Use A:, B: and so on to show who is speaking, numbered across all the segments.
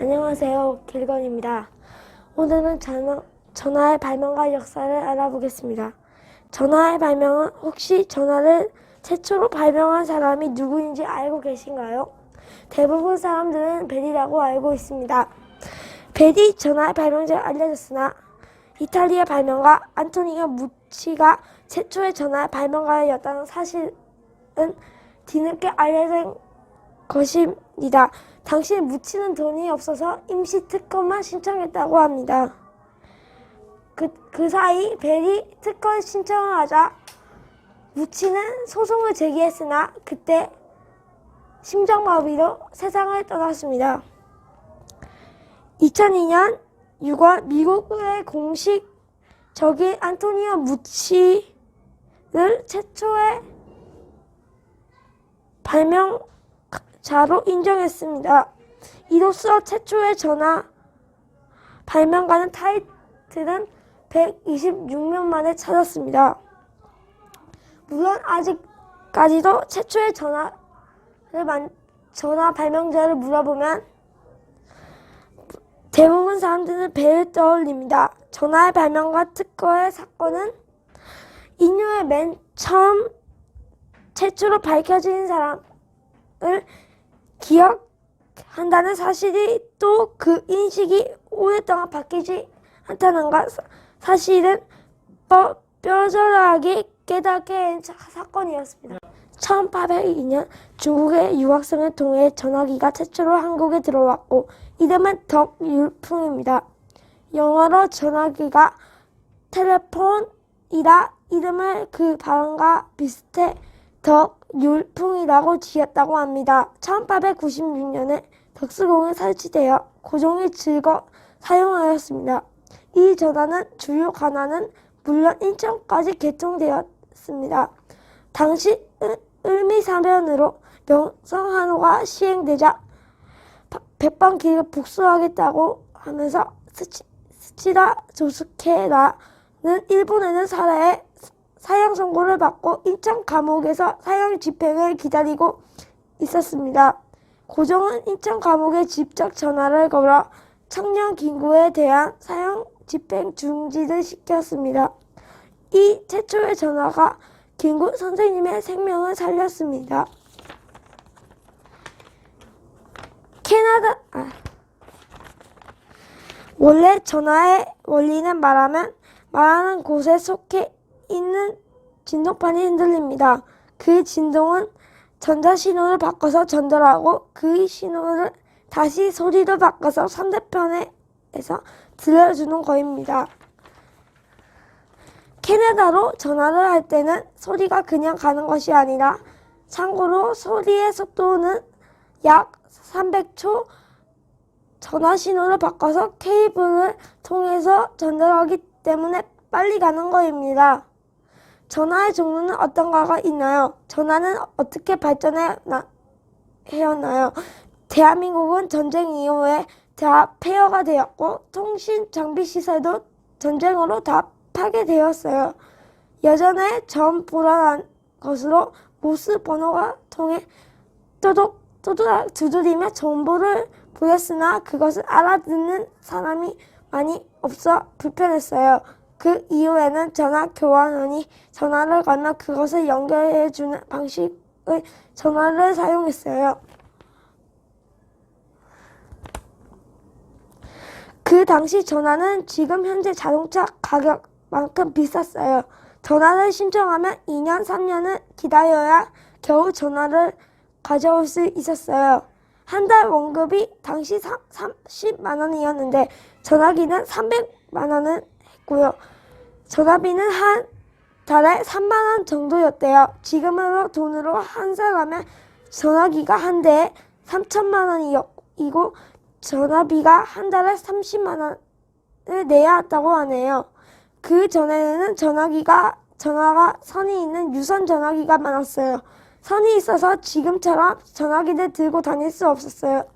A: 안녕하세요. 길건입니다. 오늘은 전화, 전화의 발명과 역사를 알아보겠습니다. 전화의 발명은 혹시 전화를 최초로 발명한 사람이 누구인지 알고 계신가요? 대부분 사람들은 벨이라고 알고 있습니다. 벨이 전화의 발명자가 알려졌으나 이탈리아 발명가 안토니오 무치가 최초의 전화의 발명가였다는 사실은 뒤늦게 알려진 것입니다. 당시 무치는 돈이 없어서 임시 특검만 신청했다고 합니다. 그, 그 사이 벨이 특검 신청을 하자 무치는 소송을 제기했으나 그때 심장마비로 세상을 떠났습니다. 2002년 6월 미국의 공식 적인 안토니오 무치를 최초의 발명 자로 인정했습니다. 이로써 최초의 전화 발명가는 타이틀은 126년 만에 찾았습니다. 물론 아직까지도 최초의 전화를 만, 전화 발명자를 물어보면 대부분 사람들은 배를 떠올립니다. 전화의 발명과 특허의 사건은 인류의 맨 처음 최초로 밝혀진 사람을 기억한다는 사실이 또 그 인식이 오랫동안 바뀌지 않다는 것 사실은 뼈, 뼈저하게 깨닫게 한 사- 사건이었습니다. 1802년 중국의 유학생을 통해 전화기가 최초로 한국에 들어왔고 이름은 덕율풍입니다. 영어로 전화기가 텔레폰이라 이름을 그 발음과 비슷해 덕율풍이라고 지었다고 합니다. 1896년에 덕수궁에 설치되어 고종이 즐거 사용하였습니다. 이 전화는 주요 관할은 물론 인천까지 개통되었습니다. 당시 을- 을미사변으로 명성한호가 시행되자 바- 백방기를 복수하겠다고 하면서 스치, 스치다 조스케라는 일본에는 살해해 사형 선고를 받고 인천 감옥에서 사형 집행을 기다리고 있었습니다. 고종은 인천 감옥에 직접 전화를 걸어 청년 김구에 대한 사형 집행 중지를 시켰습니다. 이 최초의 전화가 김구 선생님의 생명을 살렸습니다. 캐나다 아. 원래 전화의 원리는 말하면 말하는 곳에 속해 있는 진동판이 흔들립니다. 그 진동은 전자신호를 바꿔서 전달하고 그 신호를 다시 소리로 바꿔서 상대편에서 들려주는 거입니다. 캐나다로 전화를 할 때는 소리가 그냥 가는 것이 아니라 참고로 소리의 속도는 약 300초 전화 신호를 바꿔서 케이블을 통해서 전달하기 때문에 빨리 가는 거입니다. 전화의 종류는 어떤 거가 있나요? 전화는 어떻게 발전해 나, 해왔나요? 대한민국은 전쟁 이후에 다 폐허가 되었고 통신 장비 시설도 전쟁으로 다 파괴되었어요. 예전에 전 불안한 것으로 모스 번호가 통해 또독 또독 두드리며 정보를 보냈으나 그것을 알아듣는 사람이 많이 없어 불편했어요. 그 이후에는 전화 교환원이 전화를 걸면 그것을 연결해주는 방식의 전화를 사용했어요. 그 당시 전화는 지금 현재 자동차 가격만큼 비쌌어요. 전화를 신청하면 2년, 3년을 기다려야 겨우 전화를 가져올 수 있었어요. 한달 월급이 당시 30만 원이었는데 전화기는 300만 원을 했고요. 전화비는 한 달에 3만 원 정도였대요. 지금으로 돈으로 환산하면 전화기가 한 대에 3천만 원이고 전화비가 한 달에 30만 원을 내야 한다고 하네요. 그 전에는 전화기가 전화가 선이 있는 유선 전화기가 많았어요. 선이 있어서 지금처럼 전화기를 들고 다닐 수 없었어요.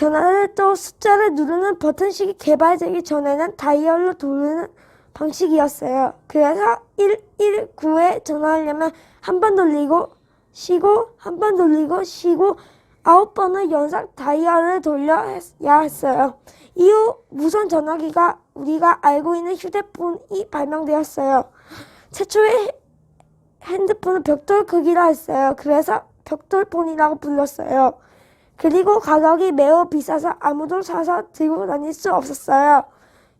A: 전화를 또 숫자를 누르는 버튼식이 개발되기 전에는 다이얼로 돌리는 방식이었어요. 그래서 119에 전화하려면 한 번 돌리고 쉬고 한 번 돌리고 쉬고 아홉 번을 연속 다이얼을 돌려야 했어요. 이후 무선 전화기가 우리가 알고 있는 휴대폰이 발명되었어요. 최초의 핸드폰은 벽돌 크기라 했어요. 그래서 벽돌폰이라고 불렀어요. 그리고 가격이 매우 비싸서 아무도 사서 들고 다닐 수 없었어요.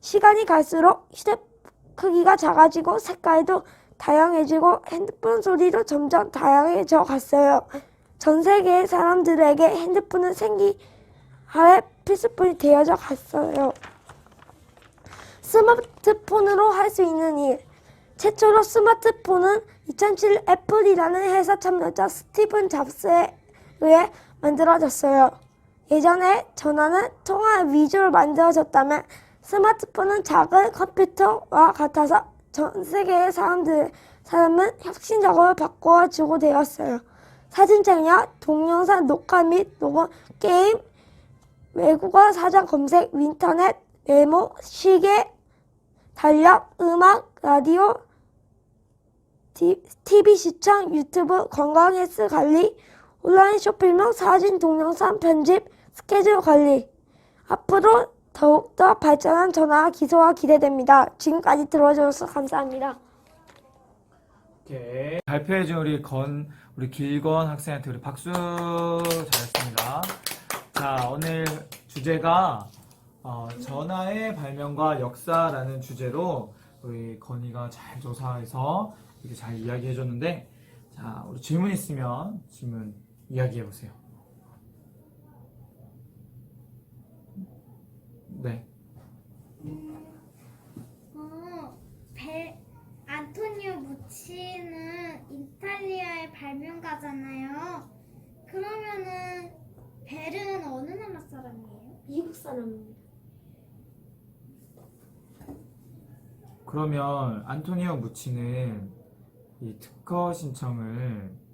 A: 시간이 갈수록 휴대 크기가 작아지고 색깔도 다양해지고 핸드폰 소리도 점점 다양해져 갔어요. 전 세계의 사람들에게 핸드폰은 생기하에 필수품이 되어져 갔어요. 스마트폰으로 할 수 있는 일. 최초로 스마트폰은 2007 애플이라는 회사 참여자 스티븐 잡스에 의해 만들어졌어요. 예전에 전화는 통화 위주로 만들어졌다면 스마트폰은 작은 컴퓨터와 같아서 전 세계의 사람들 사람은 혁신적으로 바꿔주고 되었어요. 사진 촬영, 동영상 녹화 및 녹음, 게임, 외국어 사전 검색, 인터넷, 메모, 시계, 달력, 음악, 라디오, TV 시청, 유튜브, 건강 헬스 관리, 온라인 쇼핑몰, 사진, 동영상 편집, 스케줄 관리. 앞으로 더욱더 발전한 전화 기술가 기대됩니다. 지금까지 들어주셔서 감사합니다.
B: 오케이. 발표해준 우리 건, 우리 길건 학생한테 우리 박수 잘했습니다. 자, 오늘 주제가 어, 전화의 발명과 역사라는 주제로 우리 건이가 잘 조사해서 이렇게 잘 이야기해줬는데, 자, 우리 질문 있으면 질문 이야기해 보세요. 네.
C: 어, 벨, 안토니오 무치는 이탈리아의 발명가잖아요. 그러면은 벨은 어느 나라 사람이에요?
A: 미국 사람입니다.
B: 그러면 안토니오 무치는 이 특허 신청을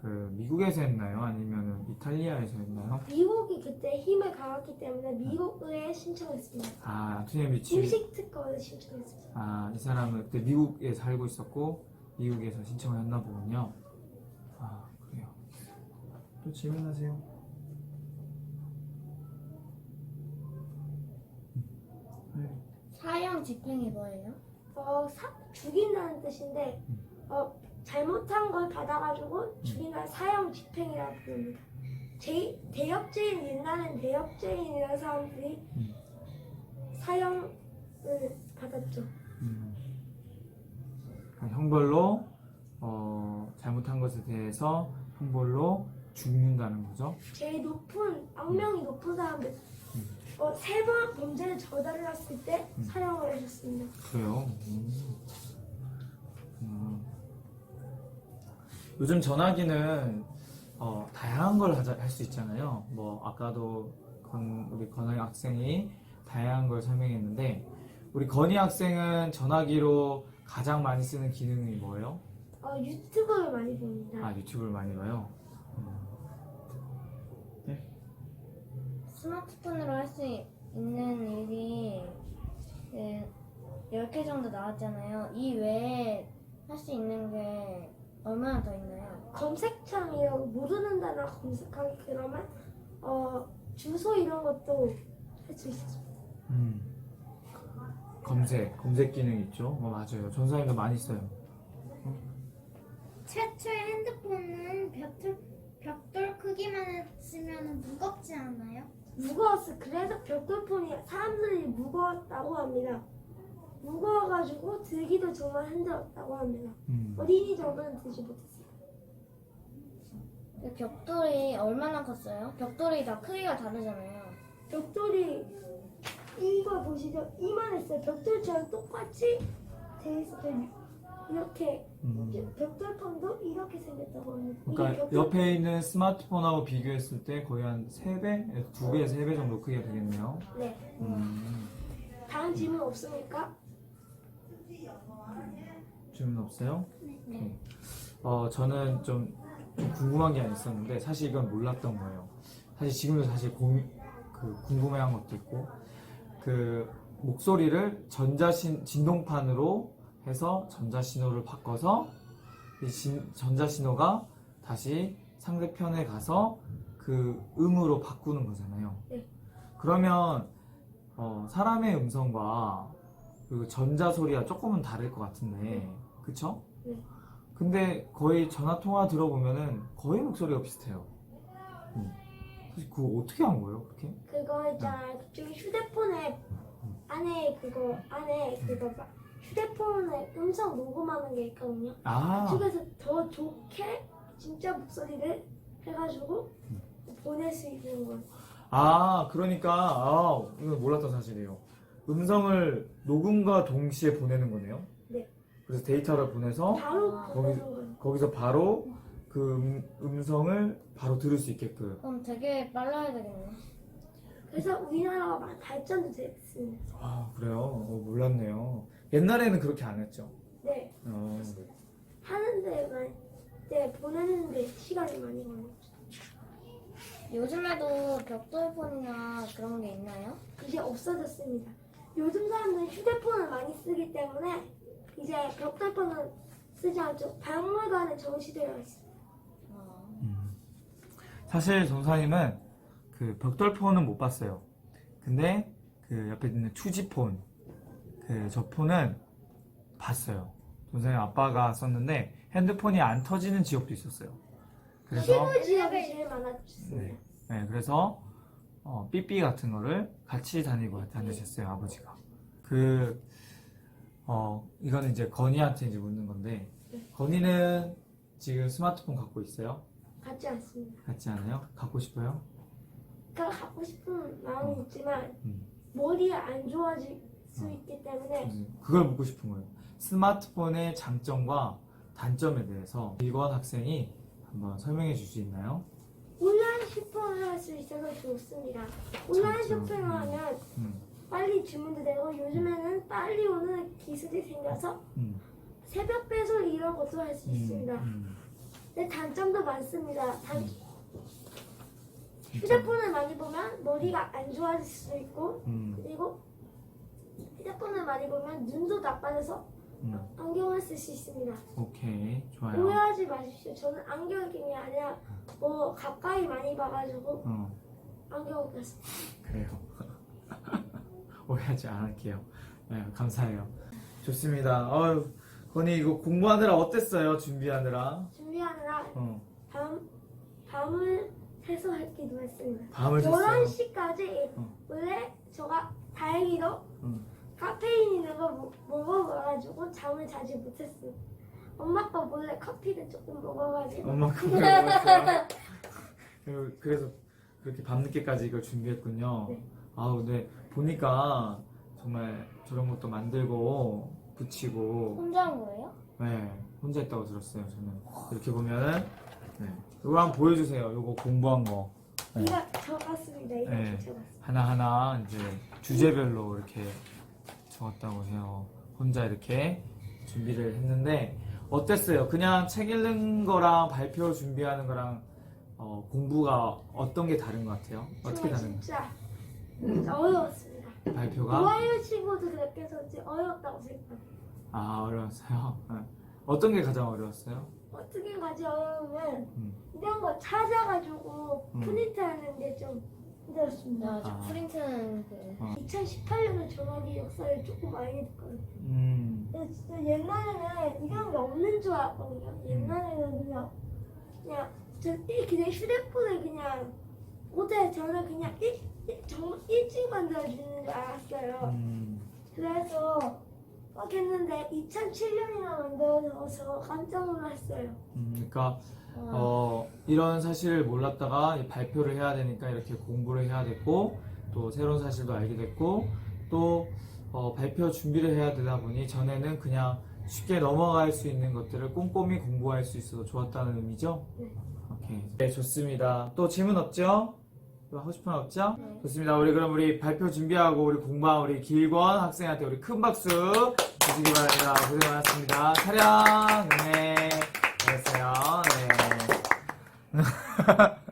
B: 그 미국에서 했나요? 아니면 이탈리아에서 했나요?
A: 미국이 그때 힘을 가졌기 때문에 미국 의회에 신청했습니다.
B: 아, 무치.
A: 임식 특허를 신청했습니다.
B: 아, 이 사람은 그때 미국에 살고 있었고 미국에서 신청을 했나 보군요. 아, 그래요. 또 질문하세요. 네.
C: 사형 집행이 뭐예요?
A: 어, 사, 죽인다는 뜻인데 어, 잘못한 걸 받아가지고 죽인다는 사형 집행이라고 부릅니다. 제, 대역죄인 옛날엔 대역죄인이라는 사람들이
B: 음.
A: 사형을 받았죠.
B: 음. 그러니까 형벌로 어, 잘못한 것에 대해서 형벌로 죽는다는 거죠.
A: 제일 높은 악명이 높은 사람들 어, 세 번 범죄를 저질렀을 때
B: 음.
A: 사형을 하셨습니다.
B: 그래요. 음. 음. 요즘 전화기는 어, 다양한 걸 할 수 있잖아요. 뭐 아까도 건, 우리 건희 학생이 다양한 걸 설명했는데 우리 건희 학생은 전화기로 가장 많이 쓰는 기능이 뭐예요?
A: 어, 유튜브를 많이 봅니다.
B: 아 유튜브를 많이 봐요.
D: 스마트폰으로 할 수 있는 일이 그 10개 정도 나왔잖아요. 이 외에 할 수 있는 게 얼마나 더 있나요?
A: 검색창이라고 모르는 단어 검색하기 그러면 어, 주소 이런 것도 할 수 있어요.
B: 음. 검색 검색 기능 있죠. 어, 맞아요. 전사님도 많이 써요.
C: 최초의 핸드폰은 벽돌, 벽돌 크기만 했으면 무겁지 않아요?
A: 무거웠어. 그래서 벽돌폰이 사람들이 무거웠다고 합니다. 무거워가지고 들기도 정말 힘들었다고 합니다.
B: 음.
A: 어린이 정도는 들지 못했어요.
D: 그 벽돌이 얼마나 컸어요? 벽돌이 다 크기가 다르잖아요.
A: 벽돌이 이거 보시죠. 이만했어요. 벽돌처럼 똑같이 돼 있어요. 이렇게
B: 음.
A: 벽돌폰도 이렇게 생겼다고 합니다. 이게
B: 그러니까
A: 벽돌-
B: 옆에 있는 스마트폰하고 비교했을 때 거의 한 3배? 2배에서 3배 정도 크기가 되겠네요.
A: 네.
B: 음.
A: 다음 질문 없습니까?
B: 질문 없어요? 오케이. 어, 저는 좀, 좀 궁금한 게 있었는데 사실 이건 몰랐던 거예요. 사실 지금도 사실 공, 그 궁금해한 것도 있고 그 목소리를 전자신 진동판으로 해서 전자신호를 바꿔서 이 진- 전자신호가 다시 상대편에 가서 그그 음으로 바꾸는 거잖아요.
A: 네.
B: 그러면 어, 사람의 음성과 그 전자 소리가 조금은 다를 것 같은데, 그쵸?
A: 네.
B: 근데 거의 전화 통화 들어보면은 거의 목소리가 비슷해요. 음. 사실 그거 어떻게 한 거예요, 그렇게?
A: 그거 있잖아요. 그쪽에 휴대폰에 안에 그거 안에 그거 막 휴대폰에 음성 녹음하는 게 있거든요.
B: 아,
A: 그쪽에서 더 좋게 진짜 목소리를 해가지고 보낼 수 있는 거예요.
B: 아, 그러니까 아, 이거 몰랐던 사실이에요. 음성을 녹음과 동시에 보내는 거네요.
A: 네.
B: 그래서 데이터를 보내서
A: 바로 거예요.
B: 거기서 바로 그 음, 음성을 바로 들을 수 있게끔.
D: 그럼 되게 빨라야 되겠네.
A: 그래서 우리나라가 많이 발전도 됐습니다.
B: 아, 그래요? 어, 몰랐네요. 옛날에는 그렇게 안 했죠.
A: 네,
B: 어,
A: 하는데 많이 네 보내는데 시간이 많이 걸렸죠.
D: 요즘에도 벽돌폰이나 그런 게 있나요?
A: 이제 없어졌습니다. 요즘 사람들은 휴대폰을 많이 쓰기 때문에 이제 벽돌폰은 쓰지 않죠. 박물관에 전시되어 있어요.
D: 어,
B: 음. 사실 전사님은 그 벽돌폰은 못 봤어요. 근데 그 옆에 있는 투지폰, 그 저 폰은 봤어요. 전사님 아빠가 썼는데 핸드폰이 안 터지는 지역도 있었어요. 그래서
A: 시골 지역이 제일 많았습니다.
B: 네, 네, 그래서 어, 삐삐 같은 거를 같이 다니고 다니셨어요 아버지가. 그 어, 이거는 이제 건이한테 이제 묻는 건데 건이는 지금 스마트폰 갖고 있어요?
A: 같지 않습니다.
B: 같지 않아요? 갖고 싶어요?
A: 그러니까 갖고 싶은 마음이 있지만
B: 음.
A: 머리가 안 좋아질 수 있기 때문에
B: 음, 그걸 묻고 싶은 거예요. 스마트폰의 장점과 단점에 대해서 일권 학생이 한번 설명해 줄 수 있나요?
A: 온라인 쇼핑을 할 수 있어서 좋습니다. 온라인
B: 장점.
A: 쇼핑을 하면
B: 음,
A: 빨리 주문도 되고 요즘에는 빨리 오는 기술이 생겨서
B: 음,
A: 새벽 배송 이런 것도 할수
B: 음,
A: 있습니다.
B: 음.
A: 근데 단점도 많습니다. 단,
B: 음.
A: 휴대폰을 많이 보면 머리가 안 좋아질 수 있고
B: 음,
A: 그리고 휴대폰을 많이 보면 눈도 나빠져서
B: 음,
A: 안경을 쓸 수 있습니다.
B: 오케이 좋아요.
A: 오해하지 마십시오. 저는 안경이 아니라 뭐 가까이 많이 봐가지고
B: 어.
A: 안경을 꼈습니다.
B: 그래요. 오해하지 않을게요. 네, 감사해요. 좋습니다. 어유, 건이 이거 공부하느라 어땠어요? 준비하느라.
A: 준비하느라
B: 어,
A: 밤, 밤을 새서 했기도 했습니다.
B: 밤을 샜어요.
A: 11시까지
B: 어.
A: 원래 제가 다행히도
B: 응.
A: 카페인 있는 거 먹- 먹어가지고 잠을 자지 못했어요. 엄마 아빠 몰래 커피를 조금 먹어가지고
B: 엄마 그거 먹었어요. 그리고 그래서 그렇게 밤늦게까지 이걸 준비했군요.
A: 네.
B: 아 근데 보니까 정말 저런 것도 만들고 붙이고
D: 혼자 한 거예요?
B: 네 혼자 했다고 들었어요 저는 이렇게 보면은 네. 이거 한번 보여주세요. 이거 공부한 거. 네.
A: 이거 적었습니다. 이거
B: 네.
A: 적었어요.
B: 하나하나 이제 주제별로 이렇게 적었다고 해요. 혼자 이렇게 준비를 했는데 어땠어요? 그냥 책 읽는 거랑 발표 준비하는 거랑 어, 공부가 어떤 게 다른 것 같아요? 어떻게
A: 정말
B: 다른 것
A: 진짜.
B: 같아요? 발표가?
A: 좋아요 그렇게 해서 어렵다고 생각해요.
B: 아 어려웠어요? 네. 어떤 게 가장 어려웠어요?
A: 어떻게 가지 어려우면
B: 음.
A: 이런 거 찾아가지고
B: 음.
A: 프린트하는 게좀 힘들었습니다.
D: 나저
B: 아.
D: 프린트는 그
A: 2018년에 전화기 역사를 조금 알게 됐거든요.
B: 음,
A: 근데 진짜 옛날에는 이런 게 없는 줄 알았거든요. 옛날에는 그냥 그냥 저 일- 그냥 휴대폰을 그냥 어제 저는 그냥 일, 일, 정말 일찍 만들어주는 줄 알았어요.
B: 음,
A: 그래서 막 했는데 2007년이나 만들어져서 깜짝 놀랐어요.
B: 음, 그러니까
D: 어,
B: 어, 이런 사실을 몰랐다가 이 발표를 해야 되니까 이렇게 공부를 해야 됐고 또 새로운 사실도 알게 됐고 또 어, 발표 준비를 해야 되다 보니 전에는 그냥 쉽게 넘어갈 수 있는 것들을 꼼꼼히 공부할 수 있어서 좋았다는 의미죠?
A: 네.
B: 오케이. 네, 좋습니다. 또 질문 없죠? 또 하고 싶은 거 없죠?
D: 네.
B: 좋습니다. 우리 그럼 우리 발표 준비하고 우리 공부한 우리 길권 학생한테 우리 큰 박수 주시기 바랍니다. 고생 많았습니다. 촬영, 네. 잘했어요. 네.